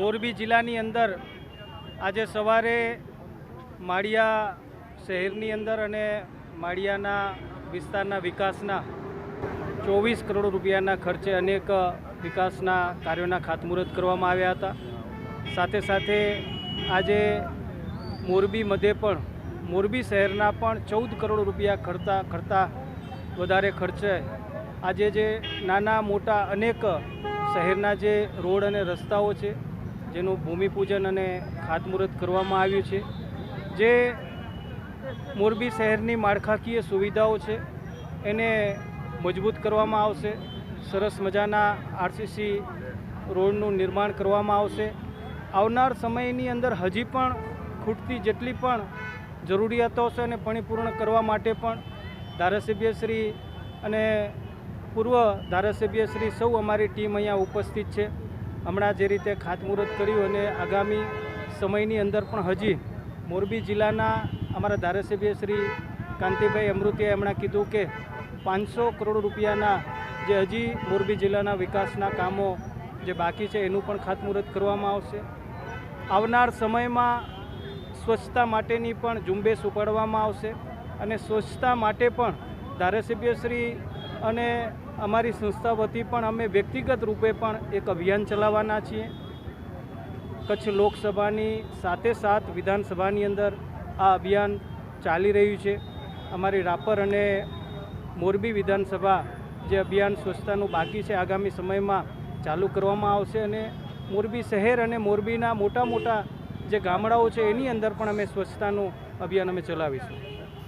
મોરબી જિલ્લાની અંદર આજે સવારે માળિયા શહેરની અંદર અને માળિયાના વિસ્તારના વિકાસના ચોવીસ કરોડ રૂપિયાના ખર્ચે અનેક વિકાસના કાર્યોના ખાતમુહૂર્ત કરવામાં આવ્યા હતા. સાથે સાથે આજે મોરબી મધ્યે પણ, મોરબી શહેરના પણ ચૌદ કરોડ રૂપિયા ખર્ચા કરતાં વધારે ખર્ચે આજે જે નાના, મોટા અનેક શહેરના જે રોડ અને રસ્તાઓ છે જેનું ભૂમિપૂજન અને ખાતમુહૂર્ત કરવામાં આવ્યું છે. જે મોરબી શહેરની માળખાકીય સુવિધાઓ છે, એને મજબૂત કરવામાં આવશે. સરસ મજાના આરસીસી રોડનું નિર્માણ કરવામાં આવશે. આવનાર સમયની અંદર હજી પણ ખૂટતી જેટલી પણ જરૂરિયાતો છે અને પરિપૂર્ણ કરવા માટે પણ ધારાસભ્યશ્રી અને પૂર્વ ધારાસભ્યશ્રી સૌ અમારી ટીમ અહીંયા ઉપસ્થિત છે. હમણાં જે રીતે ખાતમુહૂર્ત કર્યું અને આગામી સમયની અંદર પણ હજી મોરબી જિલ્લાના અમારા ધારાસભ્ય શ્રી કાંતિભાઈ અમૃતિયાએ હમણાં કીધું કે પાંચસો કરોડ રૂપિયાના જે હજી મોરબી જિલ્લાના વિકાસના કામો જે બાકી છે એનું પણ ખાતમુહૂર્ત કરવામાં આવશે. આવનાર સમયમાં સ્વચ્છતા માટેની પણ ઝુંબેશ ઉપાડવામાં આવશે અને સ્વચ્છતા માટે પણ ધારાસભ્યશ્રી અને અમારી સંસ્થા વતી પણ અમે વ્યક્તિગત રૂપે પણ એક અભિયાન ચલાવવાના છીએ. કચ્છ લોકસભાની સાથે સાથ વિધાનસભાની અંદર આ અભિયાન ચાલી રહ્યું છે. અમારી રાપર અને મોરબી વિધાનસભા જે અભિયાન સ્વચ્છતાનું બાકી છે, આગામી સમયમાં ચાલુ કરવામાં આવશે અને મોરબી શહેર અને મોરબીના મોટા મોટા જે ગામડાઓ છે, એની અંદર પણ અમે સ્વચ્છતાનું અભિયાન અમે ચલાવીશું.